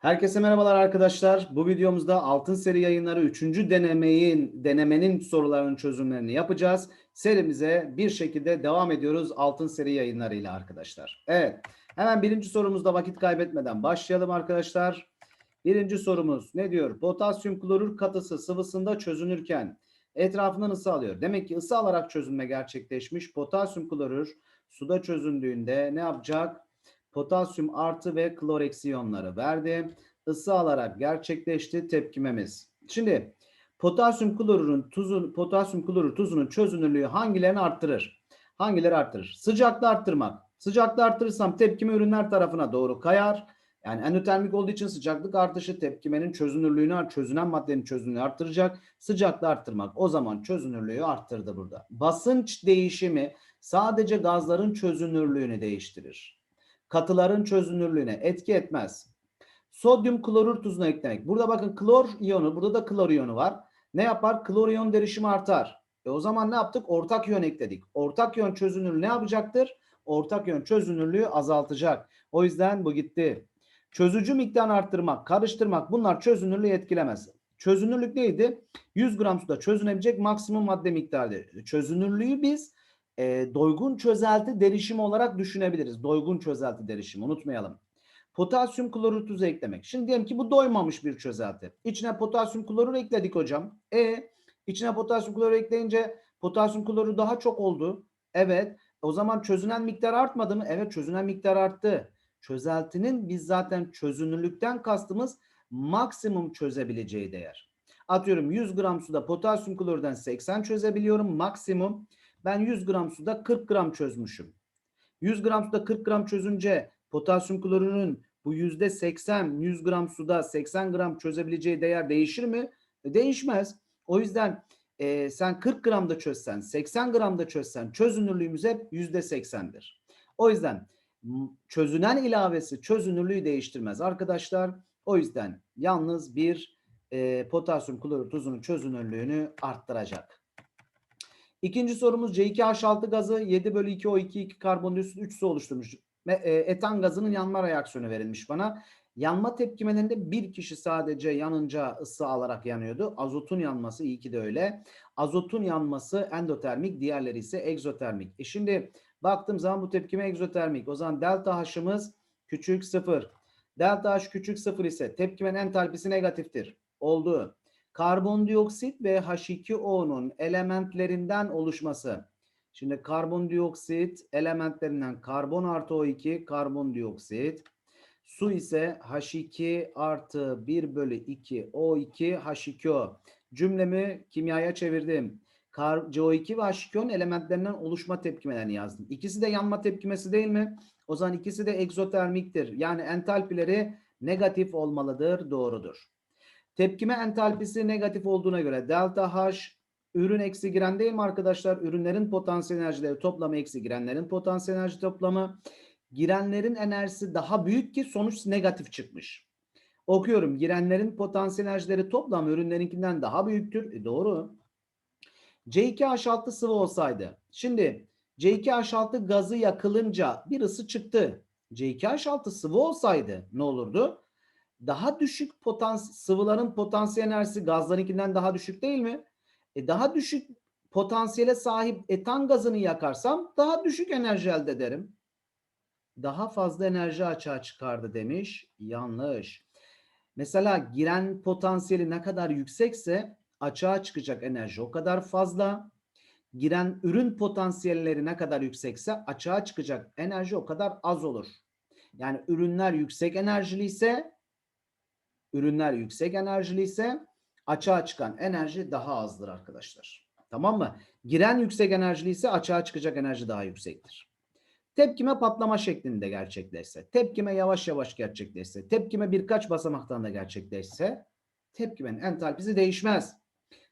Herkese merhabalar arkadaşlar. Bu videomuzda altın seri yayınları 3. denemeyin denemenin sorularının çözümlerini yapacağız. Serimize bir şekilde devam ediyoruz altın seri yayınlarıyla arkadaşlar. Evet. Hemen birinci sorumuzda vakit kaybetmeden başlayalım arkadaşlar. Birinci sorumuz ne diyor? Potasyum klorür katısı sıvısında çözünürken etrafından ısı alıyor. Demek ki ısı alarak çözünme gerçekleşmiş. Potasyum klorür suda çözündüğünde ne yapacak? Potasyum artı ve klor eksi verdi. Isı alarak gerçekleşti tepkimemiz. Şimdi potasyum klorürün tuzun potasyum klorür tuzunun çözünürlüğü hangilerini arttırır? Hangileri arttırır? Sıcaklığı arttırmak. Sıcaklığı arttırırsam tepkime ürünler tarafına doğru kayar. Yani endotermik olduğu için sıcaklık artışı tepkimenin çözünürlüğünü, çözünen maddenin çözünürlüğünü arttıracak. Sıcaklığı arttırmak. O zaman çözünürlüğü arttırdı burada. Basınç değişimi sadece gazların çözünürlüğünü değiştirir. Katıların çözünürlüğüne etki etmez. Sodyum klorür tuzuna eklemek. Burada bakın klor iyonu, burada da klor iyonu var. Ne yapar? Klor iyon derişimi artar. E o zaman ne yaptık? Ortak iyon ekledik. Ortak iyon çözünürlüğü ne yapacaktır? Ortak iyon çözünürlüğü azaltacak. O yüzden bu gitti. Çözücü miktarını arttırmak, karıştırmak bunlar çözünürlüğü etkilemez. Çözünürlük neydi? 100 gram suda çözünebilecek maksimum madde miktarı. Çözünürlüğü biz e, doygun çözelti derişimi olarak düşünebiliriz. Doygun çözelti derişimi unutmayalım. Potasyum klorür tuzu eklemek. Şimdi diyelim ki bu doymamış bir çözelti. İçine potasyum klorür ekledik hocam. E içine potasyum klorür ekleyince potasyum klorür daha çok oldu. Evet. O zaman çözünen miktar artmadı mı? Evet çözünen miktar arttı. Çözeltinin biz zaten çözünürlükten kastımız maksimum çözebileceği değer. Atıyorum 100 gram suda potasyum klorürden 80 çözebiliyorum maksimum. Ben 100 gram suda 40 gram çözmüşüm. 100 gram suda 40 gram çözünce potasyum klorürün bu yüzde 80 100 gram suda 80 gram çözebileceği değer değişir mi? E, değişmez. O yüzden e, sen 40 gramda çözsen 80 gramda çözsen çözünürlüğümüz hep yüzde 80'dir. O yüzden çözünen ilavesi çözünürlüğü değiştirmez arkadaşlar. O yüzden yalnız bir e, potasyum klorür tuzunun çözünürlüğünü arttıracak. İkinci sorumuz C2H6 gazı 7 bölü 2 O2 2 karbondioksit 3 su oluşturmuş. Ve e, etan gazının yanma reaksiyonu verilmiş bana. Yanma tepkimelerinde bir kişi sadece yanınca ısı alarak yanıyordu. Azotun yanması iyi ki de öyle. Azotun yanması endotermik, diğerleri ise egzotermik. E şimdi baktığım zaman bu tepkime egzotermik. O zaman delta H'ımız küçük sıfır. Delta H küçük sıfır ise tepkimenin entalpisi negatiftir. Oldu karbondioksit ve H2O'nun elementlerinden oluşması. Şimdi karbondioksit elementlerinden karbon artı O2 karbondioksit. Su ise H2 artı 1 bölü 2 O2 H2O. Cümlemi kimyaya çevirdim. CO2 ve H2O'nun elementlerinden oluşma tepkimelerini yazdım. İkisi de yanma tepkimesi değil mi? O zaman ikisi de egzotermiktir. Yani entalpileri negatif olmalıdır. Doğrudur. Tepkime entalpisi negatif olduğuna göre delta H ürün eksi giren değil mi arkadaşlar? Ürünlerin potansiyel enerjileri toplamı eksi girenlerin potansiyel enerji toplamı. Girenlerin enerjisi daha büyük ki sonuç negatif çıkmış. Okuyorum. Girenlerin potansiyel enerjileri toplamı ürünlerinkinden daha büyüktür. E doğru. C2H6 sıvı olsaydı. Şimdi C2H6 gazı yakılınca bir ısı çıktı. C2H6 sıvı olsaydı ne olurdu? Daha düşük potans sıvıların potansiyel enerjisi gazlarınkinden daha düşük değil mi? E daha düşük potansiyele sahip etan gazını yakarsam daha düşük enerji elde ederim. Daha fazla enerji açığa çıkardı demiş. Yanlış. Mesela giren potansiyeli ne kadar yüksekse açığa çıkacak enerji o kadar fazla. Giren ürün potansiyelleri ne kadar yüksekse açığa çıkacak enerji o kadar az olur. Yani ürünler yüksek enerjili ise ürünler yüksek enerjili ise açığa çıkan enerji daha azdır arkadaşlar. Tamam mı? Giren yüksek enerjili ise açığa çıkacak enerji daha yüksektir. Tepkime patlama şeklinde gerçekleşse, tepkime yavaş yavaş gerçekleşse, tepkime birkaç basamaktan da gerçekleşse tepkimenin entalpisi değişmez.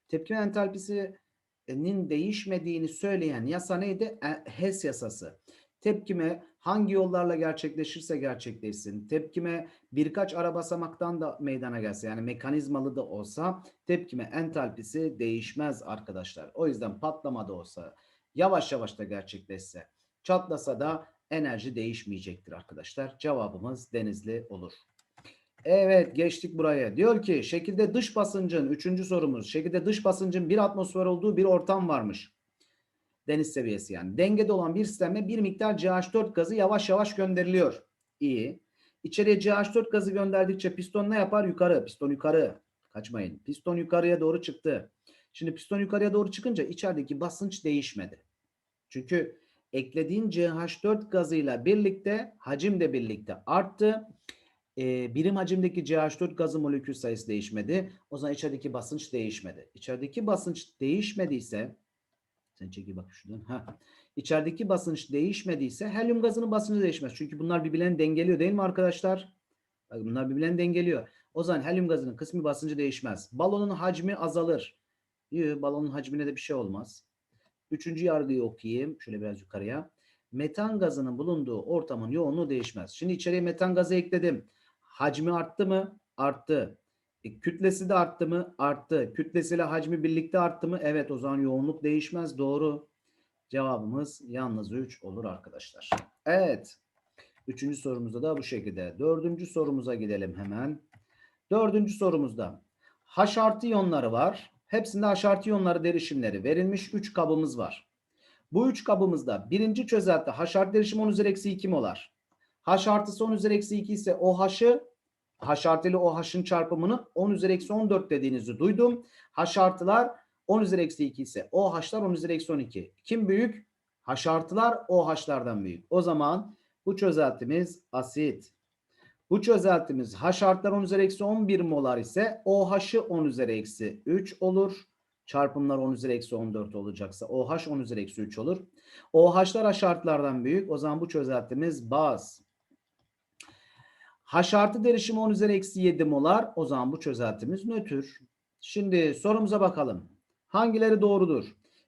Tepkime entalpisinin değişmediğini söyleyen yasa neydi? E, Hess yasası. Tepkime hangi yollarla gerçekleşirse gerçekleşsin, tepkime birkaç ara basamaktan da meydana gelse yani mekanizmalı da olsa tepkime entalpisi değişmez arkadaşlar. O yüzden patlama da olsa yavaş yavaş da gerçekleşse çatlasa da enerji değişmeyecektir arkadaşlar. Cevabımız denizli olur. Evet geçtik buraya. Diyor ki şekilde dış basıncın, üçüncü sorumuz. Şekilde dış basıncın bir atmosfer olduğu bir ortam varmış. Deniz seviyesi yani. Dengede olan bir sisteme bir miktar CH4 gazı yavaş yavaş gönderiliyor. İyi. İçeriye CH4 gazı gönderdikçe piston ne yapar? Yukarı. Piston yukarı. Kaçmayın. Piston yukarıya doğru çıktı. Şimdi piston yukarıya doğru çıkınca içerideki basınç değişmedi. Çünkü eklediğin CH4 gazıyla birlikte hacim de birlikte arttı. Ee, birim hacimdeki CH4 gazı molekül sayısı değişmedi. O zaman içerideki basınç değişmedi. İçerideki basınç değişmediyse sen çekil bak şuradan. Ha. İçerideki basınç değişmediyse helyum gazının basıncı değişmez. Çünkü bunlar birbirlerini dengeliyor değil mi arkadaşlar? Bak bunlar birbirlerini dengeliyor. O zaman helyum gazının kısmi basıncı değişmez. Balonun hacmi azalır. Yok, balonun hacmine de bir şey olmaz. Üçüncü yargıyı okuyayım. Şöyle biraz yukarıya. Metan gazının bulunduğu ortamın yoğunluğu değişmez. Şimdi içeriye metan gazı ekledim. Hacmi arttı mı? Arttı. E, kütlesi de arttı mı? Arttı. Kütlesiyle hacmi birlikte arttı mı? Evet o zaman yoğunluk değişmez. Doğru. Cevabımız yalnız 3 olur arkadaşlar. Evet. Üçüncü sorumuzda da bu şekilde. Dördüncü sorumuza gidelim hemen. Dördüncü sorumuzda H artı iyonları var. Hepsinde H artı iyonları derişimleri verilmiş 3 kabımız var. Bu 3 kabımızda birinci çözelti H artı derişim 10 üzeri eksi 2 molar. H artısı 10 üzeri eksi 2 ise OH'ı H artı ile OH'ın çarpımını 10 üzeri eksi 14 dediğinizi duydum. H artılar 10 üzeri eksi 2 ise OH'lar 10 üzeri eksi 12. Kim büyük? H artılar OH'lardan büyük. O zaman bu çözeltimiz asit. Bu çözeltimiz H artılar 10 üzeri eksi 11 molar ise OH'ı 10 üzeri eksi 3 olur. Çarpımlar 10 üzeri eksi 14 olacaksa OH 10 üzeri eksi 3 olur. OH'lar H artılardan büyük. O zaman bu çözeltimiz baz. H artı derişimi 10 üzeri eksi 7 molar. O zaman bu çözeltimiz nötr. Şimdi sorumuza bakalım. Hangileri doğrudur?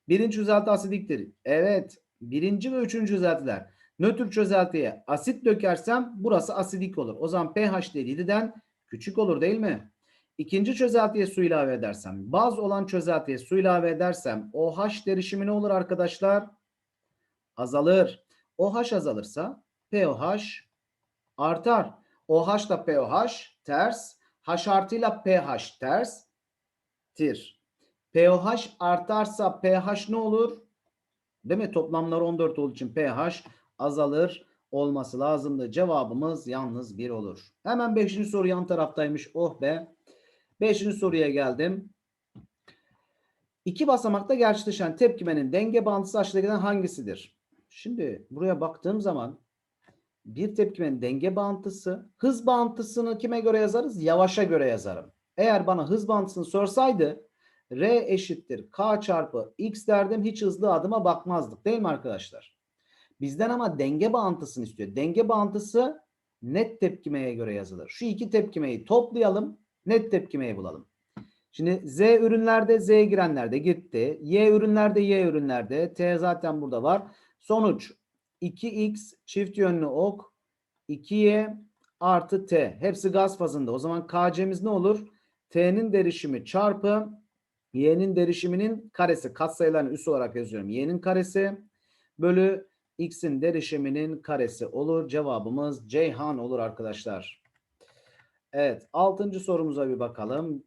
Birinci çözelti asidiktir. Evet. Birinci ve üçüncü çözeltiler. Nötr çözeltiye asit dökersem burası asidik olur. O zaman pH değeri 7'den küçük olur değil mi? İkinci çözeltiye su ilave edersem, baz olan çözeltiye su ilave edersem OH derişimi ne olur arkadaşlar? Azalır. OH azalırsa pOH artar. OH da pOH ters. H artıyla pH ters. Tir. pOH artarsa pH ne olur? Değil mi? Toplamlar 14 olduğu için pH azalır olması lazımdı. Cevabımız yalnız 1 olur. Hemen 5. soru yan taraftaymış. Oh be. 5. soruya geldim. İki basamakta gerçekleşen tepkimenin denge bağıntısı aşağıdakilerden hangisidir? Şimdi buraya baktığım zaman bir tepkimenin denge bağıntısı, hız bağıntısını kime göre yazarız? Yavaşa göre yazarım. Eğer bana hız bağıntısını sorsaydı R eşittir K çarpı X derdim hiç hızlı adıma bakmazdık değil mi arkadaşlar? Bizden ama denge bağıntısını istiyor. Denge bağıntısı net tepkimeye göre yazılır. Şu iki tepkimeyi toplayalım. Net tepkimeyi bulalım. Şimdi Z ürünlerde Z girenlerde gitti. Y ürünlerde Y ürünlerde. T zaten burada var. Sonuç 2x çift yönlü ok 2y artı t. Hepsi gaz fazında. O zaman KC'miz ne olur? T'nin derişimi çarpı y'nin derişiminin karesi. Katsayılarını üst olarak yazıyorum. y'nin karesi bölü x'in derişiminin karesi olur. Cevabımız Ceyhan olur arkadaşlar. Evet. Altıncı sorumuza bir bakalım.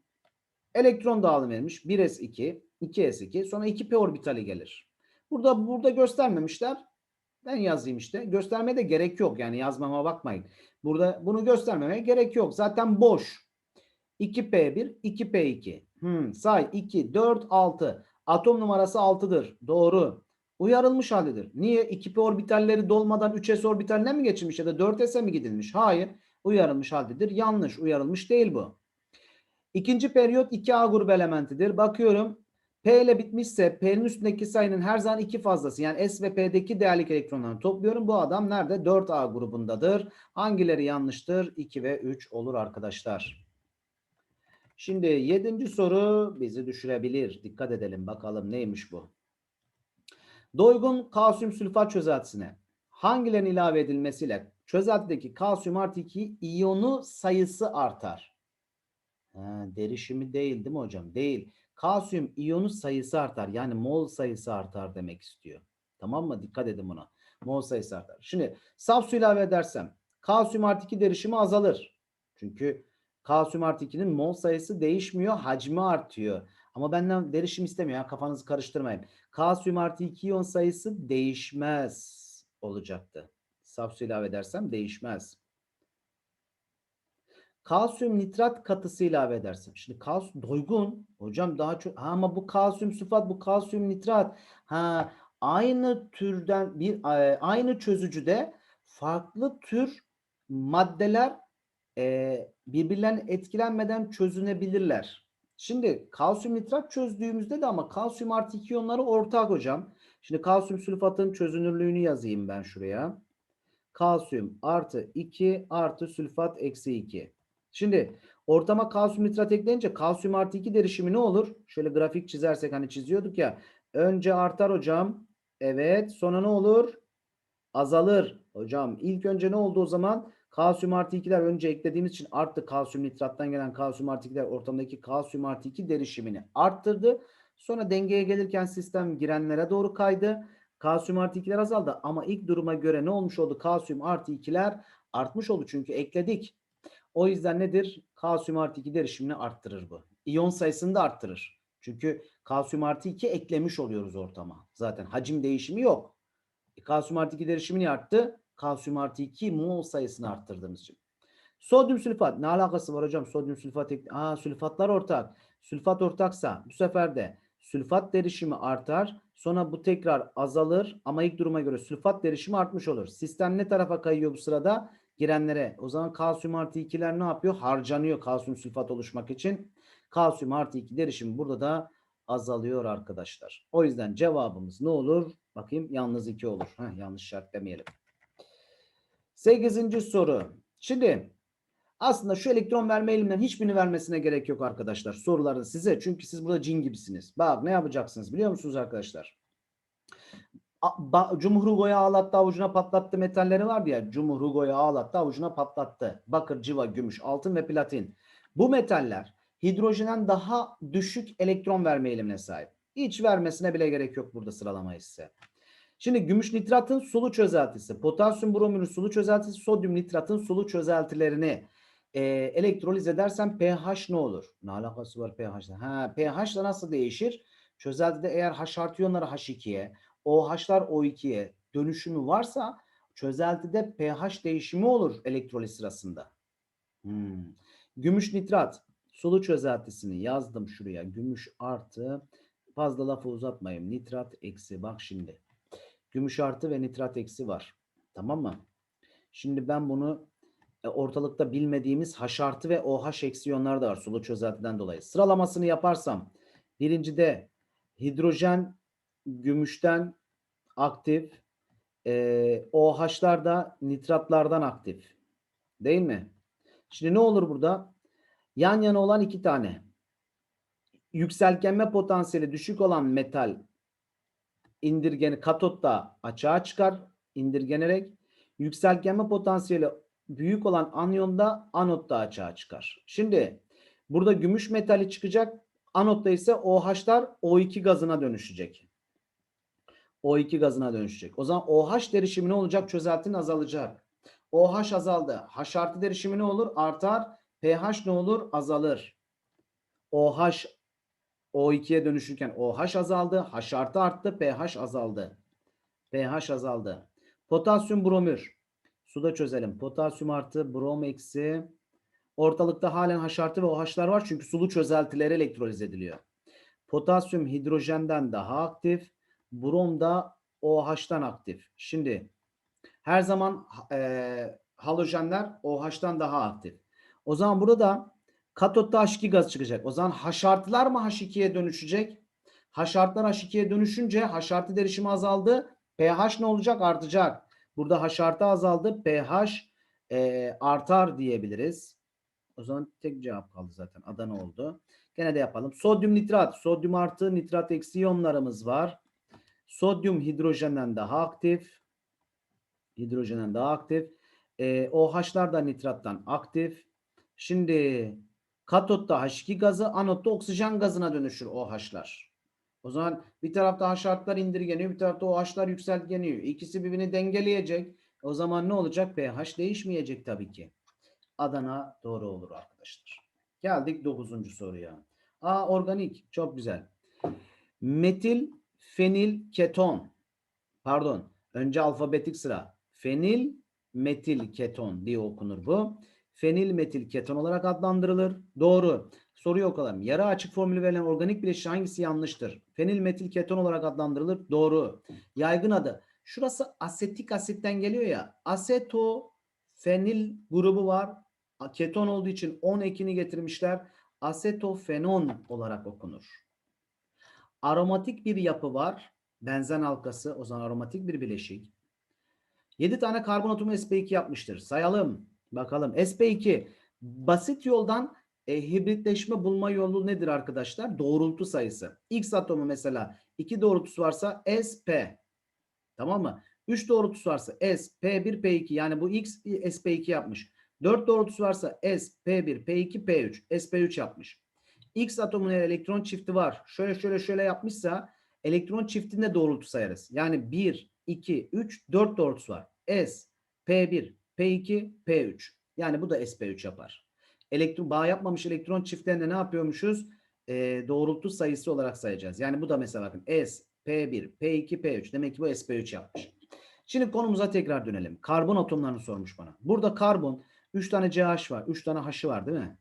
Elektron dağılımı verilmiş. 1s2, 2s2 sonra 2p orbitali gelir. Burada burada göstermemişler. Ben yazayım işte. Göstermeye de gerek yok. Yani yazmama bakmayın. Burada bunu göstermemeye gerek yok. Zaten boş. 2p1, 2p2. Hmm, say 2, 4, 6. Atom numarası 6'dır. Doğru. Uyarılmış haldedir. Niye? 2p orbitalleri dolmadan 3s orbitaline mi geçilmiş ya da 4s'e mi gidilmiş? Hayır. Uyarılmış haldedir. Yanlış. Uyarılmış değil bu. İkinci periyot 2A grubu elementidir. Bakıyorum P ile bitmişse P'nin üstündeki sayının her zaman iki fazlası. Yani S ve P'deki değerlik elektronlarını topluyorum. Bu adam nerede? 4A grubundadır. Hangileri yanlıştır? 2 ve 3 olur arkadaşlar. Şimdi yedinci soru bizi düşürebilir. Dikkat edelim bakalım neymiş bu. Doygun kalsiyum sülfat çözeltisine hangilerinin ilave edilmesiyle çözeltideki kalsiyum artı 2 iyonu sayısı artar? Ha, derişimi değil değil mi hocam? Değil. Kalsiyum iyonu sayısı artar. Yani mol sayısı artar demek istiyor. Tamam mı? Dikkat edin buna. Mol sayısı artar. Şimdi saf su ilave edersem kalsiyum artı 2 derişimi azalır. Çünkü Kalsiyum artı 2'nin mol sayısı değişmiyor, hacmi artıyor. Ama benden derişim istemiyor. ya, Kafanızı karıştırmayın. Kalsiyum artı 2 iyon sayısı değişmez olacaktı. Saf su ilave edersem değişmez. Kalsiyum nitrat katısı ilave edersem. Şimdi kalsiyum doygun. Hocam daha çok ha, ama bu kalsiyum sülfat bu kalsiyum nitrat. Ha aynı türden bir e, aynı çözücüde farklı tür maddeler e, birbirlerine etkilenmeden çözünebilirler. Şimdi kalsiyum nitrat çözdüğümüzde de ama kalsiyum artı 2 iyonları ortak hocam. Şimdi kalsiyum sülfatın çözünürlüğünü yazayım ben şuraya. Kalsiyum artı 2 artı sülfat eksi 2. Şimdi ortama kalsiyum nitrat eklenince kalsiyum artı 2 derişimi ne olur? Şöyle grafik çizersek hani çiziyorduk ya. Önce artar hocam. Evet. Sonra ne olur? Azalır. Hocam ilk önce ne oldu o zaman? Kalsiyum artı 2'ler önce eklediğimiz için arttı. Kalsiyum nitrattan gelen kalsiyum artı 2'ler ortamdaki kalsiyum artı 2 derişimini arttırdı. Sonra dengeye gelirken sistem girenlere doğru kaydı. Kalsiyum artı 2'ler azaldı. Ama ilk duruma göre ne olmuş oldu? Kalsiyum artı 2'ler artmış oldu. Çünkü ekledik. O yüzden nedir? Kalsiyum artı 2 derişimini arttırır bu. İyon sayısını da arttırır. Çünkü kalsiyum artı 2 eklemiş oluyoruz ortama. Zaten hacim değişimi yok. E, kalsiyum artı 2 derişimini arttı. Kalsiyum artı 2 mol sayısını arttırdığımız için. Sodyum sülfat ne alakası var hocam? Sodyum sülfat Aa, sülfatlar ortak. Sülfat ortaksa bu sefer de sülfat derişimi artar. Sonra bu tekrar azalır ama ilk duruma göre sülfat derişimi artmış olur. Sistem ne tarafa kayıyor bu sırada? Girenlere. O zaman kalsiyum artı 2'ler ne yapıyor? Harcanıyor kalsiyum sülfat oluşmak için. Kalsiyum artı 2 derişimi burada da azalıyor arkadaşlar. O yüzden cevabımız ne olur? Bakayım yalnız 2 olur. Heh, yanlış işaretlemeyelim. 8. soru. Şimdi aslında şu elektron verme eğilimden hiçbirini vermesine gerek yok arkadaşlar. Soruların size. Çünkü siz burada cin gibisiniz. Bak ne yapacaksınız biliyor musunuz arkadaşlar? Cumhur Hugo'ya ağlattı avucuna patlattı metalleri vardı ya. Cumhur Hugo'ya ağlattı avucuna patlattı. Bakır, civa, gümüş, altın ve platin. Bu metaller hidrojenen daha düşük elektron verme eğilimine sahip. Hiç vermesine bile gerek yok burada sıralamayı size. Şimdi gümüş nitratın sulu çözeltisi, potasyum bromürün sulu çözeltisi, sodyum nitratın sulu çözeltilerini e, elektroliz edersen pH ne olur? Ne alakası var pH'la? Ha, pH nasıl değişir? Çözeltide eğer H artı iyonları H2'ye, OH'lar O2'ye dönüşümü varsa çözeltide pH değişimi olur elektroliz sırasında. Hmm. Gümüş nitrat sulu çözeltisini yazdım şuraya. Gümüş artı fazla lafı uzatmayayım. Nitrat eksi bak şimdi. Gümüş artı ve nitrat eksi var. Tamam mı? Şimdi ben bunu e, ortalıkta bilmediğimiz H artı ve OH eksi iyonlar da var sulu çözeltiden dolayı. Sıralamasını yaparsam birincide hidrojen gümüşten aktif, e, OH'lar da nitratlardan aktif. Değil mi? Şimdi ne olur burada? Yan yana olan iki tane. Yükseltgenme potansiyeli düşük olan metal indirgeni katotta açığa çıkar indirgenerek. Yükseltgenme potansiyeli büyük olan anyonda anotta açığa çıkar. Şimdi burada gümüş metali çıkacak. Anotta ise OH'lar O2 gazına dönüşecek. O2 gazına dönüşecek. O zaman OH derişimi ne olacak? Çözeltinin azalacak. OH azaldı. H artı derişimi ne olur? Artar. pH ne olur? Azalır. OH O2'ye dönüşürken OH azaldı. H artı arttı. pH azaldı. pH azaldı. Potasyum bromür. Suda çözelim. Potasyum artı brom eksi. Ortalıkta halen H artı ve OH'lar var. Çünkü sulu çözeltileri elektroliz ediliyor. Potasyum hidrojenden daha aktif. Brom da OH'tan aktif. Şimdi her zaman e, halojenler OH'tan daha aktif. O zaman burada katotta H2 gaz çıkacak. O zaman H mı H2'ye dönüşecek? H artılar H2'ye dönüşünce H artı derişimi azaldı. pH ne olacak? Artacak. Burada H artı azaldı. pH e, artar diyebiliriz. O zaman tek cevap kaldı zaten. Adana oldu. Gene de yapalım. Sodyum nitrat. Sodyum artı nitrat eksi iyonlarımız var. Sodyum hidrojenden daha aktif. Hidrojenden daha aktif. E, OH'lar da nitrattan aktif. Şimdi katotta H2 gazı, anotta oksijen gazına dönüşür OH'lar. O zaman bir tarafta H artılar indirgeniyor, bir tarafta OH'lar yükseltgeniyor. İkisi birbirini dengeleyecek. O zaman ne olacak? pH değişmeyecek tabii ki. Adana doğru olur arkadaşlar. Geldik 9. soruya. A organik çok güzel. Metil fenil keton. Pardon. Önce alfabetik sıra. Fenil metil keton diye okunur bu. Fenil metil keton olarak adlandırılır. Doğru. Soruyu okalım. Yarı açık formülü verilen organik bileşik hangisi yanlıştır? Fenil metil keton olarak adlandırılır. Doğru. Yaygın adı. Şurası asetik asitten geliyor ya. Aseto fenil grubu var. Keton olduğu için 10 ekini getirmişler. Asetofenon olarak okunur. Aromatik bir yapı var. Benzen halkası o zaman aromatik bir bileşik. 7 tane karbon atomu sp2 yapmıştır. Sayalım. Bakalım. sp2 basit yoldan e, hibritleşme bulma yolu nedir arkadaşlar? Doğrultu sayısı. X atomu mesela 2 doğrultusu varsa sp. Tamam mı? 3 doğrultusu varsa S, P1, P2 yani bu X SP2 yapmış. 4 doğrultusu varsa S, P1, P2, P3, SP3 yapmış. X atomunun elektron çifti var. Şöyle şöyle şöyle yapmışsa elektron çiftinde doğrultu sayarız. Yani 1, 2, 3, 4 doğrultusu var. S, P1, P2, P3. Yani bu da SP3 yapar. Elektron bağ yapmamış elektron çiftlerinde ne yapıyormuşuz? Ee, doğrultu sayısı olarak sayacağız. Yani bu da mesela bakın S, P1, P2, P3. Demek ki bu SP3 yapmış. Şimdi konumuza tekrar dönelim. Karbon atomlarını sormuş bana. Burada karbon 3 tane CH var. 3 tane H'ı var değil mi?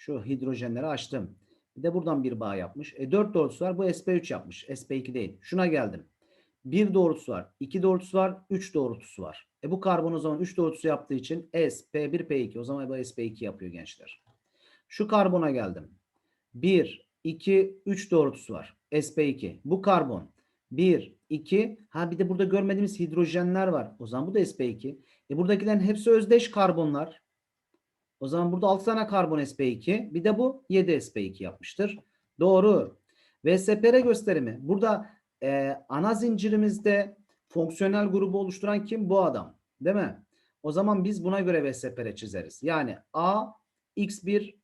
Şu hidrojenleri açtım. Bir de buradan bir bağ yapmış. E 4 doğrultusu var. Bu sp3 yapmış. sp2 değil. Şuna geldim. 1 doğrultusu var. 2 doğrultusu var. 3 doğrultusu var. E bu karbon o zaman 3 doğrultusu yaptığı için S, P1, P2. O zaman bu sp2 yapıyor gençler. Şu karbona geldim. 1, 2, 3 doğrultusu var. sp2. Bu karbon. 1, 2. Ha bir de burada görmediğimiz hidrojenler var. O zaman bu da sp2. E buradakilerin hepsi özdeş karbonlar. O zaman burada 6 tane karbon sp2. Bir de bu 7 sp2 yapmıştır. Doğru. VSPR gösterimi. Burada e, ana zincirimizde fonksiyonel grubu oluşturan kim? Bu adam. Değil mi? O zaman biz buna göre VSPR çizeriz. Yani A, X1,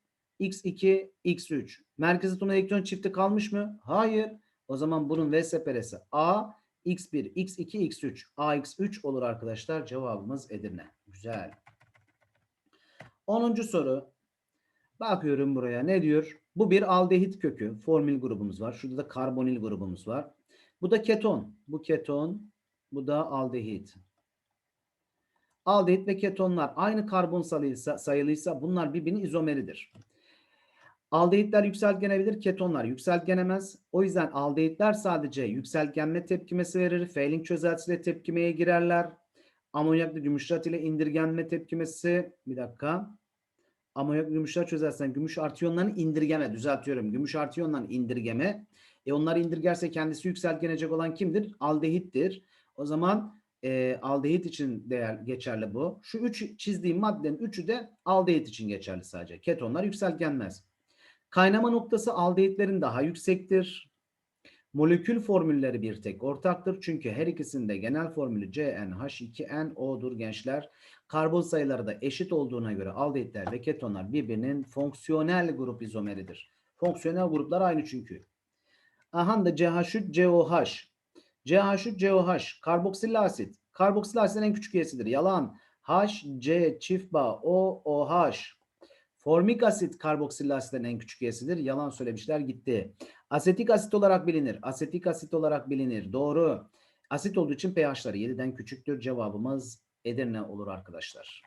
X2, X3. Merkez atom elektron çifti kalmış mı? Hayır. O zaman bunun VSPR'si A, X1, X2, X3. AX3 olur arkadaşlar. Cevabımız Edirne. Güzel. 10. soru. Bakıyorum buraya. Ne diyor? Bu bir aldehit kökü. Formül grubumuz var. Şurada da karbonil grubumuz var. Bu da keton. Bu keton. Bu da aldehit. Aldehit ve ketonlar aynı karbon sayılıysa, sayılıysa bunlar birbirinin izomeridir. Aldehitler yükseltgenebilir, ketonlar yükseltgenemez. O yüzden aldehitler sadece yükseltgenme tepkimesi verir. Fehling çözeltisiyle tepkimeye girerler. Amonyaklı gümüşlat ile indirgenme tepkimesi. Bir dakika. Amonyak gümüşler çözersen gümüş artı iyonlarını indirgeme. Düzeltiyorum. Gümüş artı iyonlarını indirgeme. E onları indirgerse kendisi yükseltgenecek olan kimdir? Aldehittir. O zaman e, aldehit için değer geçerli bu. Şu üç çizdiğim maddenin üçü de aldehit için geçerli sadece. Ketonlar yükseltgenmez. Kaynama noktası aldehitlerin daha yüksektir. Molekül formülleri bir tek ortaktır. Çünkü her ikisinde genel formülü CnH2nO'dur gençler. Karbon sayıları da eşit olduğuna göre aldehitler ve ketonlar birbirinin fonksiyonel grup izomeridir. Fonksiyonel gruplar aynı çünkü. Aha da CH3 COH. CH3 COH karboksil asit. Karboksil asitin en küçük üyesidir. Yalan. H, C çift bağ O. Formik asit karboksil asitlerin en küçük üyesidir. Yalan söylemişler gitti. Asetik asit olarak bilinir. Asetik asit olarak bilinir. Doğru. Asit olduğu için pH'ları 7'den küçüktür. Cevabımız Edirne olur arkadaşlar.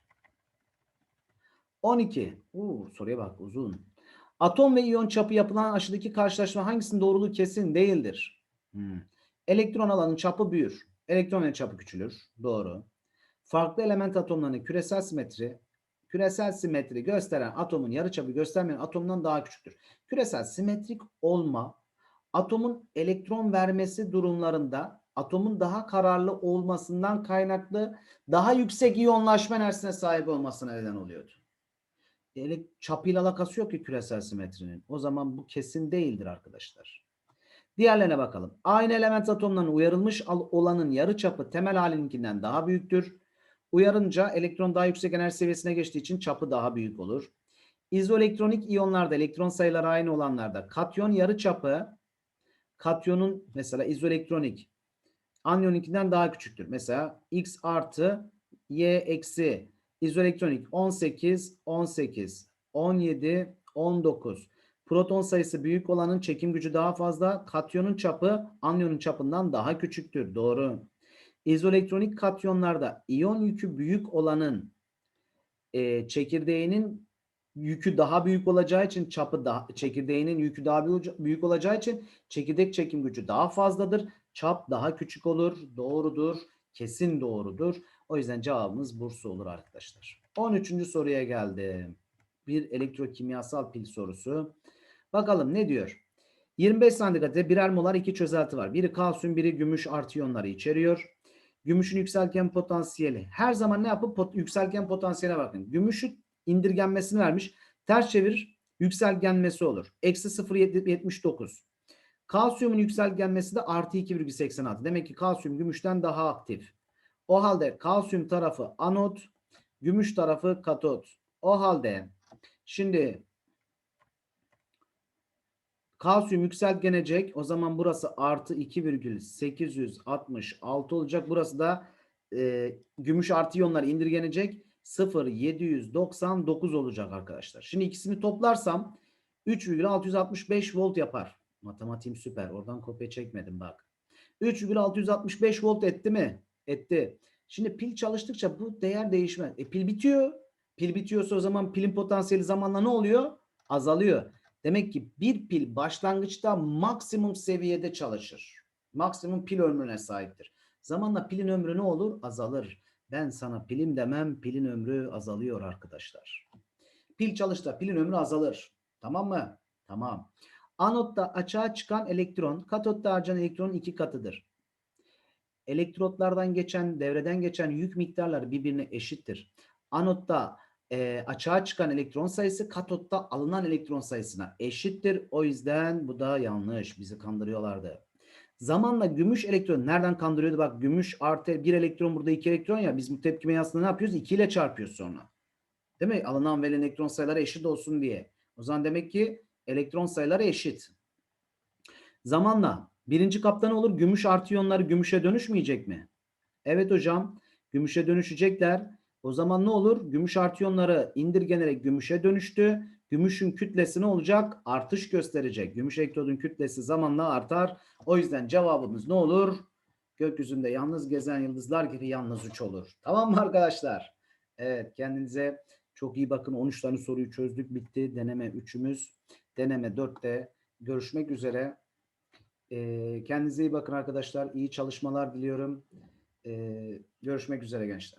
12. Uu, soruya bak uzun. Atom ve iyon çapı yapılan aşıdaki karşılaşma hangisinin doğruluğu kesin değildir? Hmm. Elektron alanın çapı büyür. Elektronun çapı küçülür. Doğru. Farklı element atomlarının küresel simetri küresel simetri gösteren atomun yarıçapı göstermeyen atomdan daha küçüktür. Küresel simetrik olma atomun elektron vermesi durumlarında atomun daha kararlı olmasından kaynaklı daha yüksek iyonlaşma enerjisine sahip olmasına neden oluyordu. Yani çapıyla alakası yok ki küresel simetrinin. O zaman bu kesin değildir arkadaşlar. Diğerlerine bakalım. Aynı element atomlarının uyarılmış olanın yarıçapı temel halininkinden daha büyüktür. Uyarınca elektron daha yüksek enerji seviyesine geçtiği için çapı daha büyük olur. İzoelektronik iyonlarda elektron sayıları aynı olanlarda katyon yarıçapı katyonun mesela izoelektronik anyonunkinden daha küçüktür. Mesela x artı y eksi İzoelektronik 18, 18, 17, 19. Proton sayısı büyük olanın çekim gücü daha fazla. Katyonun çapı anyonun çapından daha küçüktür. Doğru. İzoelektronik katyonlarda iyon yükü büyük olanın e, çekirdeğinin yükü daha büyük olacağı için çapı daha çekirdeğinin yükü daha büyük, olacağı için çekirdek çekim gücü daha fazladır. Çap daha küçük olur. Doğrudur. Kesin doğrudur. O yüzden cevabımız Bursa olur arkadaşlar. 13. soruya geldim. Bir elektrokimyasal pil sorusu. Bakalım ne diyor? 25 santigrade birer molar iki çözelti var. Biri kalsiyum, biri gümüş artı iyonları içeriyor. Gümüşün yükselken potansiyeli. Her zaman ne yapıp pot, yükselken potansiyeline bakın. Gümüşün indirgenmesini vermiş. Ters çevir yükselgenmesi olur. Eksi 0.79. Kalsiyumun yükselgenmesi de artı 2,86. Demek ki kalsiyum gümüşten daha aktif. O halde kalsiyum tarafı anot, gümüş tarafı katot. O halde şimdi kalsiyum yükseltgenecek. O zaman burası artı 2,866 olacak. Burası da e, gümüş artı iyonlar indirgenecek. 0,799 olacak arkadaşlar. Şimdi ikisini toplarsam 3,665 volt yapar. Matematiğim süper. Oradan kopya çekmedim bak. 3,665 volt etti mi? Etti. Şimdi pil çalıştıkça bu değer değişmez. E pil bitiyor. Pil bitiyorsa o zaman pilin potansiyeli zamanla ne oluyor? Azalıyor. Demek ki bir pil başlangıçta maksimum seviyede çalışır. Maksimum pil ömrüne sahiptir. Zamanla pilin ömrü ne olur? Azalır. Ben sana pilim demem, pilin ömrü azalıyor arkadaşlar. Pil çalışta pilin ömrü azalır. Tamam mı? Tamam. Anotta açığa çıkan elektron, katotta harcanan elektronun iki katıdır. Elektrotlardan geçen, devreden geçen yük miktarları birbirine eşittir. Anotta e, açığa çıkan elektron sayısı katotta alınan elektron sayısına eşittir. O yüzden bu da yanlış. Bizi kandırıyorlardı. Zamanla gümüş elektron nereden kandırıyordu? Bak gümüş artı bir elektron burada iki elektron ya. Biz bu tepkime aslında ne yapıyoruz? 2 ile çarpıyoruz sonra. Değil mi? Alınan verilen elektron sayıları eşit olsun diye. O zaman demek ki elektron sayıları eşit. Zamanla birinci kapta ne olur? Gümüş artı iyonları gümüşe dönüşmeyecek mi? Evet hocam. Gümüşe dönüşecekler. O zaman ne olur? Gümüş artı iyonları indirgenerek gümüşe dönüştü. Gümüşün kütlesi ne olacak? Artış gösterecek. Gümüş elektrodun kütlesi zamanla artar. O yüzden cevabımız ne olur? Gökyüzünde yalnız gezen yıldızlar gibi yalnız 3 olur. Tamam mı arkadaşlar? Evet kendinize çok iyi bakın. 13 tane soruyu çözdük. Bitti. Deneme 3'ümüz. Deneme 4'te. Görüşmek üzere. Ee, kendinize iyi bakın arkadaşlar. İyi çalışmalar diliyorum. Ee, görüşmek üzere gençler.